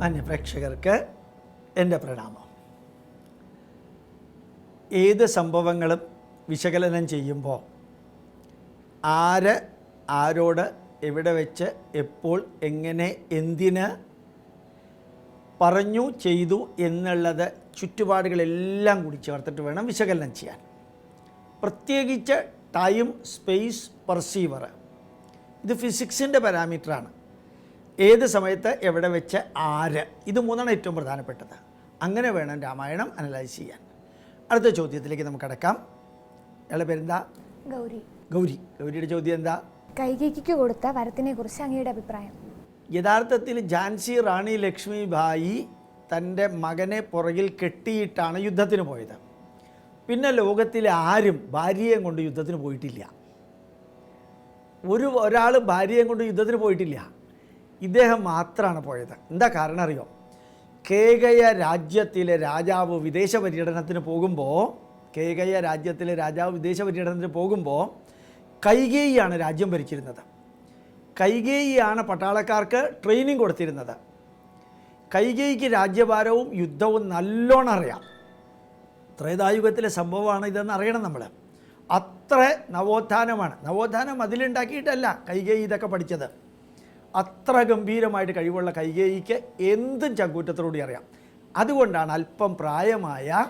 മാന്യ പ്രേക്ഷകർക്ക് എന്റെ പ്രണാമം. ഏത് സംഭവങ്ങളും വിശകലനം ചെയ്യുമ്പോൾ ആര് ആരോട് എവിടെ വെച്ച് എപ്പോൾ എങ്ങനെ എന്തിന് പറഞ്ഞു ചെയ്തു എന്നുള്ളത് ചുറ്റുപാടുകളെല്ലാം കൂടി ചേർത്തിട്ട് വേണം വിശകലനം ചെയ്യാൻ. പ്രത്യേകിച്ച് ടൈം സ്പേസ് പെർസീവർ ഇത് ഫിസിക്സിന്റെ പാരാമീറ്ററാണ് ഏത് സമയത്ത് എവിടെ വെച്ച് ആര്? ഇത് മൂന്നാണ് ഏറ്റവും പ്രധാനപ്പെട്ടത്. അങ്ങനെ വേണം രാമായണം അനലൈസ് ചെയ്യാൻ. അടുത്ത ചോദ്യത്തിലേക്ക് നമുക്ക് അടക്കാം ഇയാളെ പേരെന്താ? ഗൗരി. ഗൗരി. ഗൗരിയുടെ ചോദ്യം എന്താ? കൈകേക്കിക്ക് കൊടുത്ത വരത്തിനെ കുറിച്ച് അങ്ങയുടെ അഭിപ്രായം. യഥാർത്ഥത്തിൽ ഝാൻസി റാണി ലക്ഷ്മിബായി തന്റെ മകനെ പുറകിൽ കെട്ടിയിട്ടാണ് യുദ്ധത്തിന് പോയത്. പിന്നെ ലോകത്തിലെ ആരും ഭാര്യയെ കൊണ്ട് യുദ്ധത്തിന് പോയിട്ടില്ല. ഒരു ഒരാൾ ഭാര്യയെ കൊണ്ട് യുദ്ധത്തിന് പോയിട്ടില്ല. ഇദ്ദേഹം മാത്രമാണ് പോയത്. എന്താ കാരണം അറിയോ? കേകയ രാജ്യത്തിലെ രാജാവ് വിദേശ പര്യടനത്തിന് പോകുമ്പോൾ കേകയ രാജ്യത്തിലെ രാജാവ് വിദേശ പര്യടനത്തിന് പോകുമ്പോൾ കൈകേയിയാണ് രാജ്യം ഭരിച്ചിരുന്നത്. കൈകേയിയാണ് പട്ടാളക്കാർക്ക് ട്രെയിനിങ് കൊടുത്തിരുന്നത്. കൈകേയിക്ക് രാജ്യഭാരവും യുദ്ധവും നല്ലോണം അറിയാം. ത്രേതായുഗത്തിലെ സംഭവമാണ് ഇതെന്ന് അറിയണം നമ്മൾ അത്ര നവോത്ഥാനമാണ്. നവോത്ഥാനം അതിലുണ്ടാക്കിയിട്ടല്ല കൈകേയി ഇതൊക്കെ പഠിച്ചത്. അത്ര ഗംഭീരമായിട്ട് കഴിവുള്ള കൈകേയിക്ക് എന്തും ചങ്കൂറ്റത്തോടുകൂടി അറിയാം. അതുകൊണ്ടാണ് അല്പം പ്രായമായ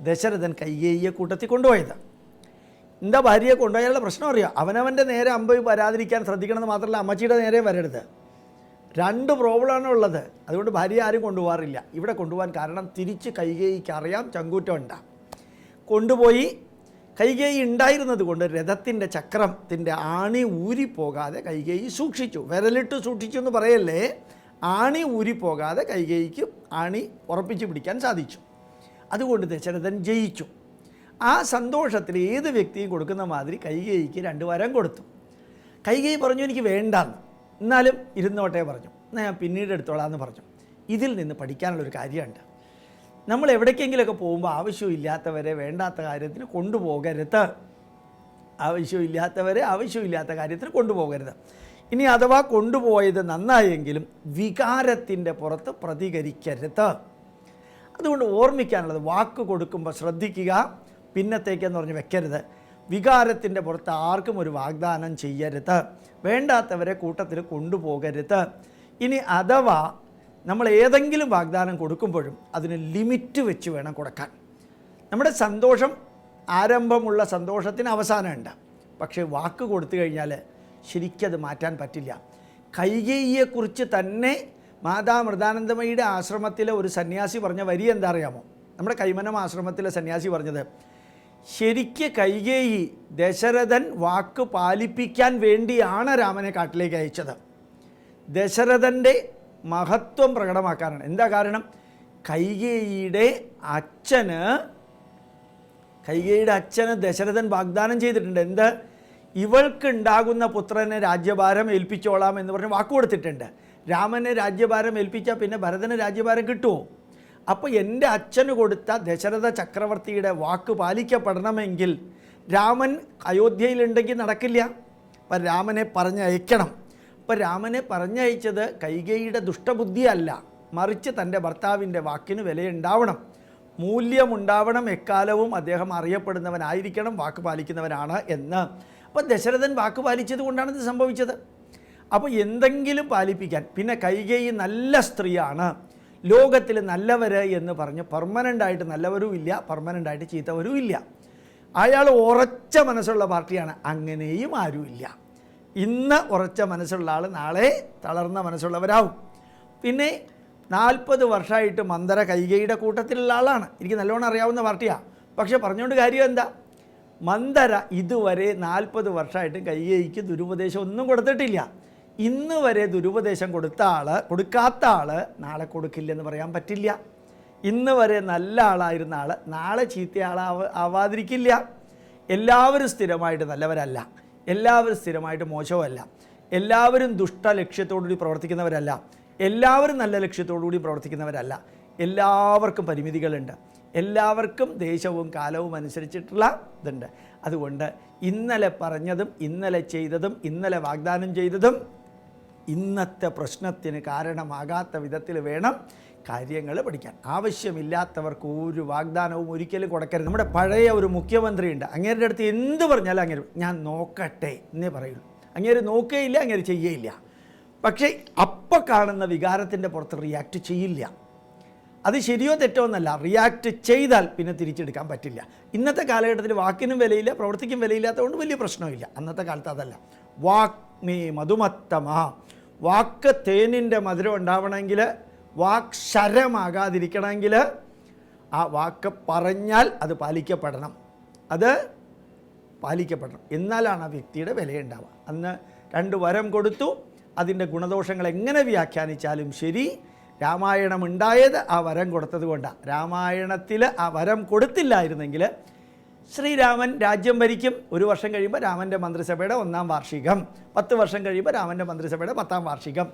ദശരഥൻ കൈകേയിയെ കൂട്ടത്തിൽ കൊണ്ടുപോയത്. എന്താ ഭാര്യയെ കൊണ്ടുപോയാലുള്ള പ്രശ്നം അറിയാം? അവനവന്റെ നേരെ അമ്പ വരാതിരിക്കാൻ ശ്രദ്ധിക്കണമെന്ന് മാത്രമല്ല അമ്മച്ചിയുടെ നേരെ വരരുത്. രണ്ട് പ്രോബ്ലമാണ് ഉള്ളത്. അതുകൊണ്ട് ഭാര്യ ആരും കൊണ്ടുപോകാറില്ല. ഇവിടെ കൊണ്ടുപോകാൻ കാരണം തിരിച്ച് കൈകേയിക്ക് അറിയാം ചങ്കൂറ്റം ഉണ്ടാകും കൊണ്ടുപോയി കൈകേയി ഉണ്ടായിരുന്നത് കൊണ്ട് രഥത്തിന്റെ ചക്രത്തിന്റെ ആണി ഊരിപ്പോകാതെ കൈകേയി സൂക്ഷിച്ചു. വിരലിട്ട് സൂക്ഷിച്ചു എന്ന് പറയല്ലേ? ആണി ഊരിപ്പോകാതെ കൈകേയിക്ക് ആണി ഉറപ്പിച്ച് പിടിക്കാൻ സാധിച്ചു. അതുകൊണ്ട് ദശരഥൻ ജയിച്ചു. ആ സന്തോഷത്തിൽ ഏത് വ്യക്തിയും കൊടുക്കുന്ന മാതിരി കൈകേയിക്ക് രണ്ട് വരം കൊടുത്തു. കൈകേയി പറഞ്ഞു എനിക്ക് വേണ്ടാന്ന്. എന്നാലും ഇരുന്നോട്ടേ പറഞ്ഞു. എന്നാൽ ഞാൻ പിന്നീട് എടുത്തോളാം എന്ന് പറഞ്ഞു. ഇതിൽ നിന്ന് പഠിക്കാനുള്ളൊരു കാര്യമുണ്ട്. നമ്മൾ എവിടേക്കെങ്കിലുമൊക്കെ പോകുമ്പോൾ ആവശ്യമില്ലാത്തവരെ വേണ്ടാത്ത കാര്യത്തിന് കൊണ്ടുപോകരുത്. ആവശ്യമില്ലാത്തവരെ ആവശ്യമില്ലാത്ത കാര്യത്തിന് കൊണ്ടുപോകരുത്. ഇനി അഥവാ കൊണ്ടുപോയത് നന്നായെങ്കിലും വികാരത്തിന്റെ പുറത്ത് പ്രതികരിക്കരുത്. അതുകൊണ്ട് ഓർമ്മിക്കാനുള്ളത് വാക്ക് കൊടുക്കുമ്പോൾ ശ്രദ്ധിക്കുക പിന്നത്തേക്കെന്ന് പറഞ്ഞ് വെക്കരുത്. വികാരത്തിന്റെ പുറത്ത് ആർക്കും ഒരു വാഗ്ദാനം ചെയ്യരുത്. വേണ്ടാത്തവരെ കൂട്ടത്തിൽ കൊണ്ടുപോകരുത്. ഇനി അഥവാ നമ്മൾ ഏതെങ്കിലും വാഗ്ദാനം കൊടുക്കുമ്പോഴും അതിന് ലിമിറ്റ് വെച്ച് വേണം കൊടുക്കാൻ. നമ്മുടെ സന്തോഷം ആരംഭമുള്ള സന്തോഷത്തിന് അവസാനമുണ്ട്. പക്ഷേ വാക്ക് കൊടുത്തു കഴിഞ്ഞാൽ ശരിക്കത് മാറ്റാൻ പറ്റില്ല. കൈകേയിയെക്കുറിച്ച് തന്നെ മാതാ മൃദാനന്ദമയുടെ ആശ്രമത്തിലെ ഒരു സന്യാസി പറഞ്ഞ വരി എന്താ അറിയാമോ നമ്മുടെ കൈമനം ആശ്രമത്തിലെ സന്യാസി പറഞ്ഞത് ശരിക്ക് കൈകേയി ദശരഥൻ വാക്ക് പാലിപ്പിക്കാൻ വേണ്ടിയാണ് രാമനെ കാട്ടിലേക്ക് അയച്ചത്. ദശരഥന്റെ മഹത്വം പ്രകടമാക്കാനാണ്. എന്താ കാരണം? കൈകേയിയുടെ അച്ഛന് കൈകേയിയുടെ അച്ഛന് ദശരഥൻ വാഗ്ദാനം ചെയ്തിട്ടുണ്ട്. എന്ത്? ഇവൾക്കുണ്ടാകുന്ന പുത്രനെ രാജ്യഭാരം ഏൽപ്പിച്ചോളാം എന്ന് പറഞ്ഞ് വാക്ക് കൊടുത്തിട്ടുണ്ട്. രാമനെ രാജ്യഭാരം ഏൽപ്പിച്ചാൽ പിന്നെ ഭരതന് രാജ്യഭാരം കിട്ടുമോ അപ്പോൾ എന്റെ അച്ഛന് കൊടുത്ത ദശരഥ ചക്രവർത്തിയുടെ വാക്ക് പാലിക്കപ്പെടണമെങ്കിൽ രാമൻ അയോധ്യയിലുണ്ടെങ്കിൽ നടക്കില്ല. അപ്പം രാമനെ പറഞ്ഞയക്കണം. അപ്പോൾ രാമനെ പറഞ്ഞയച്ചത് കൈകയുടെ ദുഷ്ടബുദ്ധിയല്ല. മറിച്ച് തന്റെ ഭർത്താവിന്റെ വാക്കിന് വിലയുണ്ടാവണം. മൂല്യമുണ്ടാവണം എക്കാലവും അദ്ദേഹം അറിയപ്പെടുന്നവനായിരിക്കണം വാക്ക് പാലിക്കുന്നവനാണ് എന്ന്. അപ്പോൾ ദശരഥൻ വാക്ക് പാലിച്ചത് കൊണ്ടാണ് ഇത് സംഭവിച്ചത്. അപ്പോൾ എന്തെങ്കിലും പാലിപ്പിക്കാൻ. പിന്നെ കൈകൈ നല്ല സ്ത്രീയാണ്. ലോകത്തിൽ നല്ലവർ എന്ന് പറഞ്ഞ് പെർമനന്റായിട്ട് നല്ലവരും ഇല്ല പെർമനന്റായിട്ട് ചീത്തവരും ഇല്ല. അയാൾ ഉറച്ച മനസ്സുള്ള പാർട്ടിയാണ്. അങ്ങനെയും ആരുമില്ല. ഇന്ന് ഉറച്ച മനസ്സുള്ള ആൾ നാളെ തളർന്ന മനസ്സുള്ളവരാവും. പിന്നെ നാൽപ്പത് വർഷമായിട്ട് മന്ദര കൈകയുടെ കൂട്ടത്തിലുള്ള ആളാണ്. എനിക്ക് നല്ലോണം അറിയാവുന്ന പാർട്ടിയാണ് പക്ഷേ പറഞ്ഞുകൊണ്ട് കാര്യം എന്താ? മന്ദര ഇതുവരെ നാൽപ്പത് വർഷമായിട്ട് കൈകൈക്ക് ദുരുപദേശം ഒന്നും കൊടുത്തിട്ടില്ല. ഇന്ന് വരെ ദുരുപദേശം കൊടുത്ത ആൾ കൊടുക്കാത്ത ആൾ നാളെ കൊടുക്കില്ലെന്ന് പറയാൻ പറ്റില്ല. ഇന്ന് വരെ നല്ല ആളായിരുന്ന ആൾ നാളെ ചീത്തയാളാവ് ആളാവ ആവാതിരിക്കില്ല. എല്ലാവരും സ്ഥിരമായിട്ട് നല്ലവരല്ല. എല്ലാവരും സ്ഥിരമായിട്ട് മോശമല്ല. എല്ലാവരും ദുഷ്ട ലക്ഷ്യത്തോടുകൂടി പ്രവർത്തിക്കുന്നവരല്ല. എല്ലാവരും നല്ല ലക്ഷ്യത്തോടുകൂടി പ്രവർത്തിക്കുന്നവരല്ല. എല്ലാവർക്കും പരിമിതികളുണ്ട്. എല്ലാവർക്കും ദേശവും കാലവും അനുസരിച്ചിട്ടുള്ള ഇതുണ്ട്. അതുകൊണ്ട് ഇന്നലെ പറഞ്ഞതും ഇന്നലെ ചെയ്തതും ഇന്നലെ വാഗ്ദാനം ചെയ്തതും ഇന്നത്തെ പ്രശ്നത്തിന് കാരണമാകാത്ത വിധത്തിൽ വേണം കാര്യങ്ങൾ പഠിക്കാൻ. ആവശ്യമില്ലാത്തവർക്ക് ഒരു വാഗ്ദാനവും ഒരിക്കലും കൊടുക്കരുത്. നമ്മുടെ പഴയ ഒരു മുഖ്യമന്ത്രി ഉണ്ട് അങ്ങേരുടെ അടുത്ത് എന്ത് പറഞ്ഞാലും അങ്ങേര് ഞാൻ നോക്കട്ടെ എന്നേ പറയുള്ളൂ. അങ്ങേര് നോക്കുകയില്ല അങ്ങേര് ചെയ്യയില്ല. പക്ഷേ അപ്പം കാണുന്ന വികാരത്തിന്റെ പുറത്ത് റിയാക്ട് ചെയ്യില്ല. അത് ശരിയോ തെറ്റോ എന്നല്ല. റിയാക്ട് ചെയ്താൽ പിന്നെ തിരിച്ചെടുക്കാൻ പറ്റില്ല. ഇന്നത്തെ കാലഘട്ടത്തിൽ വാക്കിനും വിലയില്ല പ്രവൃത്തിക്കും വിലയില്ലാത്തതുകൊണ്ട് വലിയ പ്രശ്നമില്ല. അന്നത്തെ കാലത്ത് അതല്ല. വാക് മേ മധുമത്തമ. വാക്ക് തേനിന്റെ മധുരം ഉണ്ടാവണമെങ്കിൽ വാക്ക് ശരമാകാതിരിക്കണമെങ്കിൽ ആ വാക്ക് പറഞ്ഞാൽ അത് പാലിക്കപ്പെടണം. അത് പാലിക്കപ്പെടണം. എന്നാലാണ് ആ വ്യക്തിയുടെ വിലയുണ്ടാവുക. അന്ന് രണ്ട് വരം കൊടുത്തു. അതിന്റെ ഗുണദോഷങ്ങൾ എങ്ങനെ വ്യാഖ്യാനിച്ചാലും ശരി. രാമായണം ഉണ്ടായത് ആ വരം കൊടുത്തത് കൊണ്ടാണ്. രാമായണത്തിൽ ആ വരം കൊടുത്തില്ലായിരുന്നെങ്കിൽ ശ്രീരാമൻ രാജ്യം ഭരിക്കും. ഒരു വർഷം കഴിയുമ്പോൾ രാമന്റെ മന്ത്രിസഭയുടെ ഒന്നാം വാർഷികം. പത്ത് വർഷം കഴിയുമ്പോൾ രാമന്റെ മന്ത്രിസഭയുടെ പത്താം വാർഷികം.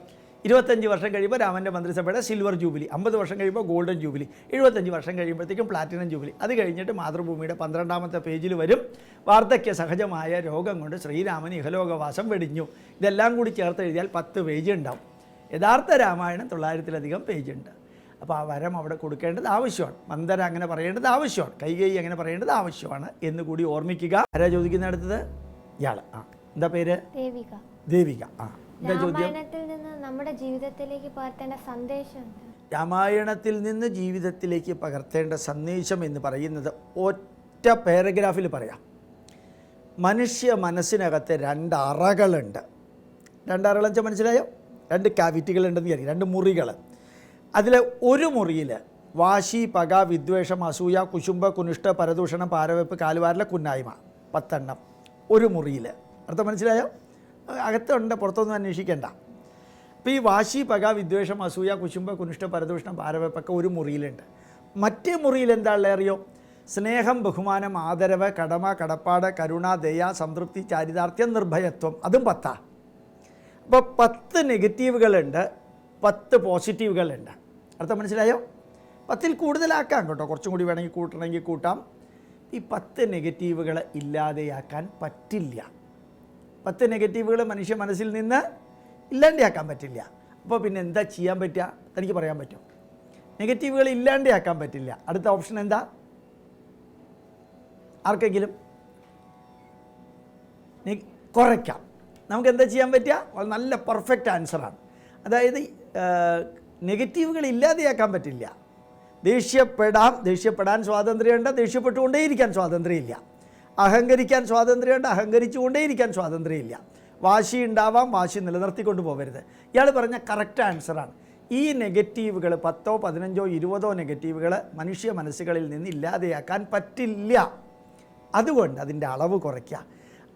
ഇരുപത്തഞ്ച് വർഷം കഴിയുമ്പോൾ രാമന്റെ മന്ത്രിസഭയുടെ സിൽവർ ജൂബിലി അമ്പത് വർഷം കഴിയുമ്പോൾ ഗോൾഡൻ ജൂബിലി എഴുപത്തഞ്ച് വർഷം കഴിയുമ്പോഴത്തേക്കും പ്ലാറ്റിനം ജൂബിലി അത് കഴിഞ്ഞിട്ട് മാതൃഭൂമിയുടെ പന്ത്രണ്ടാമത്തെ പേജിൽ വരും. വാർദ്ധക്യ സഹജമായ രോഗം കൊണ്ട് ശ്രീരാമൻ ഇഹലോകവാസം വെടിഞ്ഞു. ഇതെല്ലാം കൂടി ചേർത്ത് എഴുതിയാൽ പത്ത് പേജ് ഉണ്ടാവും. യഥാർത്ഥ രാമായണം തൊള്ളായിരത്തിലധികം പേജുണ്ട് അപ്പോൾ ആ വരം അവിടെ കൊടുക്കേണ്ടത് ആവശ്യമാണ്. മന്ദര അങ്ങനെ പറയേണ്ടത് ആവശ്യമാണ്. കൈകൈ അങ്ങനെ പറയേണ്ടത് ആവശ്യമാണ് എന്ന് കൂടി ഓർമ്മിക്കുക. ആരാ ചോദിക്കുന്ന അടുത്തത്? ഇയാൾ ആ. എന്താ പേര്? ദേവിക. ദേവിക. ആ. എന്താ ചോദ്യം? നിന്ന് നമ്മുടെ ജീവിതത്തിലേക്ക് പകർത്തേണ്ട സന്ദേശം? രാമായണത്തിൽ നിന്ന് ജീവിതത്തിലേക്ക് പകർത്തേണ്ട സന്ദേശം എന്ന് പറയുന്നത് ഒറ്റ പാരഗ്രാഫിൽ പറയാം. മനുഷ്യ മനസ്സിനകത്ത് രണ്ട് അറകളുണ്ട്. രണ്ട് വെച്ചാൽ മനസ്സിലായോ? രണ്ട് കാവിറ്റികളുണ്ടെന്ന് വിചാരിക്കും. രണ്ട് മുറികൾ അതിൽ ഒരു മുറിയിൽ വാശി പക വിദ്വേഷം അസൂയ കുശുംബ കുനിഷ്ഠ പരദൂഷണം പാരവെപ്പ് കാലുവാരിലെ കുന്നായ്മ പത്തെണ്ണം ഒരു മുറിയിൽ. അർത്ഥം മനസ്സിലായോ? അകത്തുണ്ട് പുറത്തൊന്നും അന്വേഷിക്കേണ്ട. അപ്പോൾ ഈ വാശി പക വിദ്വേഷം അസൂയ കുശുംബ കുനിഷ്ഠ പരദൂഷണം പാരവെപ്പൊക്കെ ഒരു മുറിയിലുണ്ട്. മറ്റേ മുറിയിൽ എന്താ ഉള്ളത് അറിയോ? സ്നേഹം ബഹുമാനം ആദരവ് കടമ കടപ്പാട് കരുണ ദയ സംതൃപ്തി ചാരിതാർത്ഥ്യം നിർഭയത്വം അതും പത്താ. അപ്പോൾ പത്ത് നെഗറ്റീവുകളുണ്ട് പത്ത് പോസിറ്റീവുകളുണ്ട്. അർത്ഥം മനസ്സിലായോ? പത്തിൽ കൂടുതലാക്കാം കേട്ടോ. കുറച്ചും കൂടി വേണമെങ്കിൽ കൂട്ടണമെങ്കിൽ കൂട്ടാം. ഈ പത്ത് നെഗറ്റീവുകൾ ഇല്ലാതെയാക്കാൻ പറ്റില്ല. പത്ത് നെഗറ്റീവുകൾ മനുഷ്യ മനസ്സിൽ നിന്ന് ഇല്ലാണ്ടാക്കാൻ പറ്റില്ല. അപ്പോൾ പിന്നെ എന്താ ചെയ്യാൻ പറ്റുക? തനിക്ക് പറയാൻ പറ്റും. നെഗറ്റീവുകൾ ഇല്ലാണ്ടാക്കാൻ പറ്റില്ല. അടുത്ത ഓപ്ഷൻ എന്താ? ആർക്കെങ്കിലും? കുറയ്ക്കാം. നമുക്ക് എന്താ ചെയ്യാൻ പറ്റുക? നല്ല പെർഫെക്റ്റ് ആൻസറാണ്. അതായത് നെഗറ്റീവുകൾ ഇല്ലാതെയാക്കാൻ പറ്റില്ല. ദേഷ്യപ്പെടാം ദേഷ്യപ്പെടാൻ സ്വാതന്ത്ര്യമുണ്ട് ദേഷ്യപ്പെട്ടുകൊണ്ടേയിരിക്കാൻ സ്വാതന്ത്ര്യമില്ല. അഹങ്കരിക്കാൻ സ്വാതന്ത്ര്യമുണ്ട് അഹങ്കരിച്ചുകൊണ്ടേയിരിക്കാൻ സ്വാതന്ത്ര്യമില്ല. വാശി ഉണ്ടാവാം വാശി നിലനിർത്തിക്കൊണ്ട് പോകരുത് ഇയാൾ പറഞ്ഞ കറക്റ്റ് ആൻസറാണ് ഈ നെഗറ്റീവുകൾ പത്തോ പതിനഞ്ചോ ഇരുപതോ നെഗറ്റീവുകൾ മനുഷ്യ മനസ്സുകളിൽ നിന്ന് ഇല്ലാതെയാക്കാൻ പറ്റില്ല. അതുകൊണ്ട് അതിന്റെ അളവ് കുറയ്ക്കുക.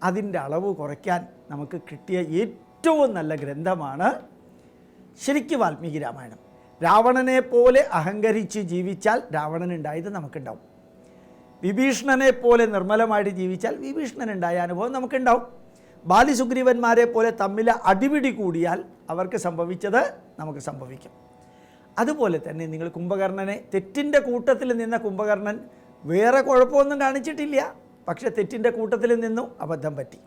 അതിന്റെ അളവ് കുറയ്ക്കാൻ നമുക്ക് കിട്ടിയ ഏറ്റവും നല്ല ഗ്രന്ഥമാണ് ശരിക്കും വാൽമീകി രാമായണം. രാവണനെ പോലെ അഹങ്കരിച്ച് ജീവിച്ചാൽ രാവണൻ ഉണ്ടായത് നമുക്കുണ്ടാവും. വിഭീഷണനെ പോലെ നിർമ്മലമായിട്ട് ജീവിച്ചാൽ വിഭീഷണൻ ഉണ്ടായ അനുഭവം നമുക്കുണ്ടാവും. ബാലിസുഗ്രീവന്മാരെ പോലെ തമ്മിൽ അടിപിടി കൂടിയാൽ അവർക്ക് സംഭവിച്ചത് നമുക്ക് സംഭവിക്കും. അതുപോലെ തന്നെ നിങ്ങൾ കുംഭകർണനെ തെറ്റിന്റെ കൂട്ടത്തിൽ നിന്ന കുംഭകർണൻ വേറെ കുഴപ്പമൊന്നും കാണിച്ചിട്ടില്ല. പക്ഷേ തെറ്റിന്റെ കൂട്ടത്തിൽ നിന്നും അബദ്ധം പറ്റി.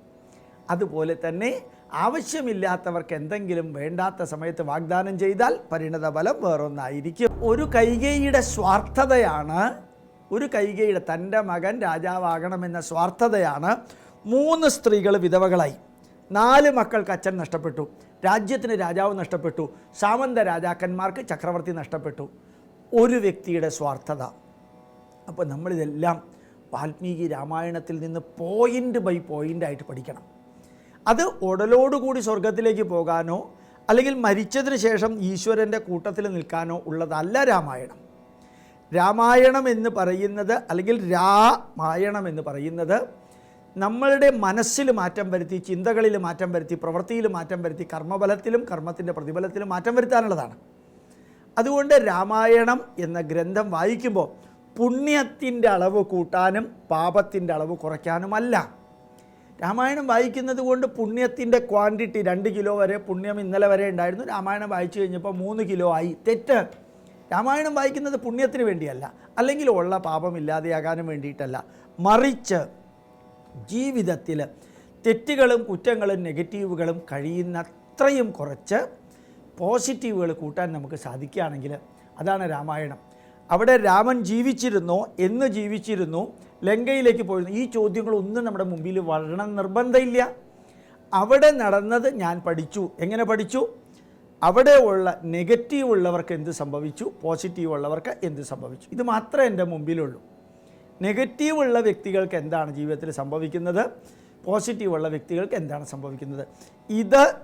അതുപോലെ തന്നെ ആവശ്യമില്ലാത്തവർക്ക് എന്തെങ്കിലും വേണ്ടാത്ത സമയത്ത് വാഗ്ദാനം ചെയ്താൽ പരിണത ഫലം വേറൊന്നായിരിക്കും. ഒരു കൈകൈയുടെ സ്വാർത്ഥതയാണ് ഒരു കൈകൈയുടെ തന്റെ മകൻ രാജാവാകണമെന്ന സ്വാർത്ഥതയാണ് മൂന്ന് സ്ത്രീകൾ വിധവകളായി. നാല് മക്കൾക്ക് അച്ഛൻ നഷ്ടപ്പെട്ടു രാജ്യത്തിന് രാജാവ് നഷ്ടപ്പെട്ടു സാമന്ത രാജാക്കന്മാർക്ക് ചക്രവർത്തി നഷ്ടപ്പെട്ടു. ഒരു വ്യക്തിയുടെ സ്വാർത്ഥത. അപ്പോൾ നമ്മളിതെല്ലാം വാൽമീകി രാമായണത്തിൽ നിന്ന് പോയിന്റ് ബൈ പോയിന്റ് ആയിട്ട് പഠിക്കണം. അത് ഉടലോടുകൂടി സ്വർഗത്തിലേക്ക് പോകാനോ അല്ലെങ്കിൽ മരിച്ചതിന് ശേഷം ഈശ്വരന്റെ കൂട്ടത്തിൽ നിൽക്കാനോ ഉള്ളതല്ല രാമായണം. രാമായണം എന്ന് പറയുന്നത് അല്ലെങ്കിൽ രാമായണം എന്ന് പറയുന്നത് നമ്മളുടെ മനസ്സിൽ മാറ്റം വരുത്തി ചിന്തകളിൽ മാറ്റം വരുത്തി പ്രവൃത്തിയിൽ മാറ്റം വരുത്തി കർമ്മബലത്തിലും കർമ്മത്തിന്റെ പ്രതിഫലത്തിലും മാറ്റം വരുത്താനുള്ളതാണ്. അതുകൊണ്ട് രാമായണം എന്ന ഗ്രന്ഥം വായിക്കുമ്പോൾ പുണ്യത്തിന്റെ അളവ് കൂട്ടാനും പാപത്തിന്റെ അളവ് കുറയ്ക്കാനുമല്ല. രാമായണം വായിക്കുന്നത് കൊണ്ട് പുണ്യത്തിന്റെ ക്വാണ്ടിറ്റി രണ്ട് കിലോ വരെ പുണ്യം ഇന്നലെ വരെ ഉണ്ടായിരുന്നു. രാമായണം വായിച്ചു കഴിഞ്ഞപ്പോൾ മൂന്ന് കിലോ ആയി. തെറ്റ്. രാമായണം വായിക്കുന്നത് പുണ്യത്തിന് വേണ്ടിയല്ല. അല്ലെങ്കിൽ ഉള്ള പാപം ഇല്ലാതെയാകാനും വേണ്ടിയിട്ടല്ല. മറിച്ച് ജീവിതത്തിൽ തെറ്റുകളും കുറ്റങ്ങളും നെഗറ്റീവുകളും കഴിയുന്നത്രയും കുറച്ച് പോസിറ്റീവുകൾ കൂട്ടാൻ നമുക്ക് സാധിക്കുകയാണെങ്കിൽ അതാണ് രാമായണം. അവിടെ രാമൻ ജീവിച്ചിരുന്നു? എന്ന് ജീവിച്ചിരുന്നു. ലങ്കയിലേക്ക് പോയിരുന്നു. ഈ ചോദ്യങ്ങളൊന്നും നമ്മുടെ മുമ്പിൽ വരണം നിർബന്ധമില്ല. അവിടെ നടന്നത് ഞാൻ പഠിച്ചു. എങ്ങനെ പഠിച്ചു? അവിടെ ഉള്ള നെഗറ്റീവ് ഉള്ളവർക്ക് എന്ത് സംഭവിച്ചു? പോസിറ്റീവ് ഉള്ളവർക്ക് എന്ത് സംഭവിച്ചു? ഇത് മാത്രമേ എന്റെ മുമ്പിലുള്ളൂ. നെഗറ്റീവ് ഉള്ള വ്യക്തികൾക്ക് എന്താണ് ജീവിതത്തിൽ സംഭവിക്കുന്നത്? പോസിറ്റീവ് ഉള്ള വ്യക്തികൾക്ക് എന്താണ് സംഭവിക്കുന്നത്? ഇത്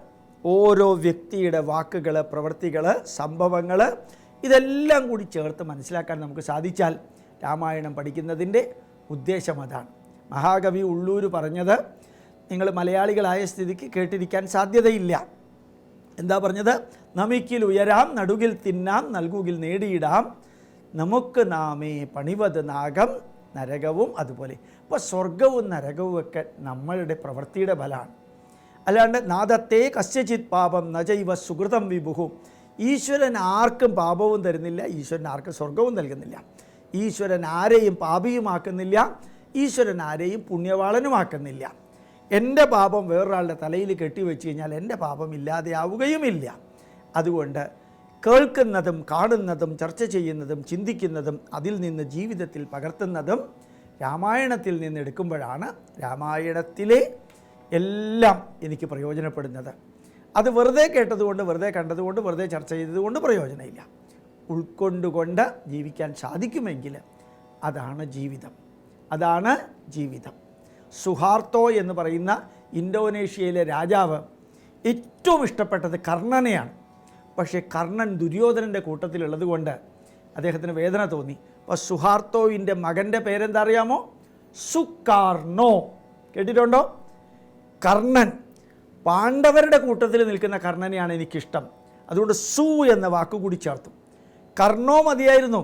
ഓരോ വ്യക്തിയുടെ വാക്കുകൾ പ്രവൃത്തികൾ സംഭവങ്ങൾ ഇതെല്ലാം കൂടി ചേർത്ത് മനസ്സിലാക്കാൻ നമുക്ക് സാധിച്ചാൽ രാമായണം പഠിക്കുന്നതിന്റെ ഉദ്ദേശം അതാണ്. മഹാകവി ഉള്ളൂർ പറഞ്ഞത് നിങ്ങൾ മലയാളികളായ സ്ഥിതിക്ക് കേട്ടിരിക്കാൻ സാധ്യതയില്ല. എന്താ പറഞ്ഞത്? നമിക്കിൽ ഉയരാം നടുകിൽ തിന്നാം നൽകുകിൽ നേടിയിടാം. നമുക്ക് നാമേ പണിവത് നാഗം നരകവും അതുപോലെ. ഇപ്പോൾ സ്വർഗവും നരകവും ഒക്കെ നമ്മളുടെ പ്രവൃത്തിയുടെ ഫലമാണ്. അല്ലാണ്ട് നാദത്തെ കസ്യചിത് പാപം നജൈവ സുഹൃതം വിഭുഹു. ഈശ്വരൻ ആർക്കും പാപവും തരുന്നില്ല ഈശ്വരൻ ആർക്കും സ്വർഗവും നൽകുന്നില്ല. ഈശ്വരൻ ആരെയും പാപിയുമാക്കുന്നില്ല ഈശ്വരൻ ആരെയും പുണ്യവാളനുമാക്കുന്നില്ല. എന്റെ പാപം വേറൊരാളുടെ തലയിൽ കെട്ടിവെച്ച് കഴിഞ്ഞാൽ എന്റെ പാപം ഇല്ലാതെയാവുകയുമില്ല. അതുകൊണ്ട് കേൾക്കുന്നതും കാണുന്നതും ചർച്ച ചെയ്യുന്നതും ചിന്തിക്കുന്നതും അതിൽ നിന്ന് ജീവിതത്തിൽ പകർത്തുന്നതും രാമായണത്തിൽ നിന്ന് എടുക്കുമ്പോഴാണ് രാമായണത്തിലെ എല്ലാം എനിക്ക് പ്രയോജനപ്പെടുന്നത്. അത് വെറുതെ കേട്ടതുകൊണ്ട് വെറുതെ കണ്ടതുകൊണ്ട് വെറുതെ ചർച്ച ചെയ്തതുകൊണ്ട് പ്രയോജനമില്ല. ഉൾക്കൊണ്ടുകൊണ്ട് ജീവിക്കാൻ സാധിക്കുമെങ്കിൽ അതാണ് ജീവിതം. അതാണ് ജീവിതം. സുഹാർത്തോ എന്ന് പറയുന്ന ഇന്തോനേഷ്യയിലെ രാജാവ് ഏറ്റവും ഇഷ്ടപ്പെട്ടത് കർണനെയാണ്. പക്ഷേ കർണൻ ദുര്യോധനന്റെ കൂട്ടത്തിലുള്ളത് കൊണ്ട് അദ്ദേഹത്തിന് വേദന തോന്നി. അപ്പോൾ സുഹാർത്തോവിന്റെ മകന്റെ പേരെന്താ അറിയാമോ? സുക്കാർണോ കേട്ടിട്ടുണ്ടോ? കർണൻ. പാണ്ഡവരുടെ കൂട്ടത്തിൽ നിൽക്കുന്ന കർണനെയാണ് എനിക്കിഷ്ടം. അതുകൊണ്ട് സു എന്ന വാക്കുകൂടി ചേർത്തു. കർണോ മതിയായിരുന്നു.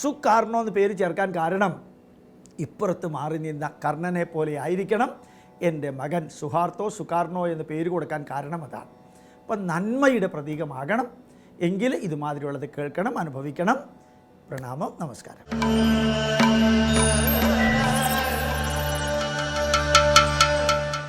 സുകാർണോ എന്ന് പേര് ചേർക്കാൻ കാരണം ഇപ്പുറത്ത് മാറി നിന്ന കർണനെ പോലെ ആയിരിക്കണം എന്റെ മകൻ സുഹാർത്തോ സുകാർണോ എന്ന് പേര് കൊടുക്കാൻ കാരണം അതാണ്. അപ്പം നന്മയുടെ പ്രതീകമാകണം. എങ്കിൽ ഇതുമാതിരിയുള്ളത് കേൾക്കണം അനുഭവിക്കണം. പ്രണാമം നമസ്കാരം.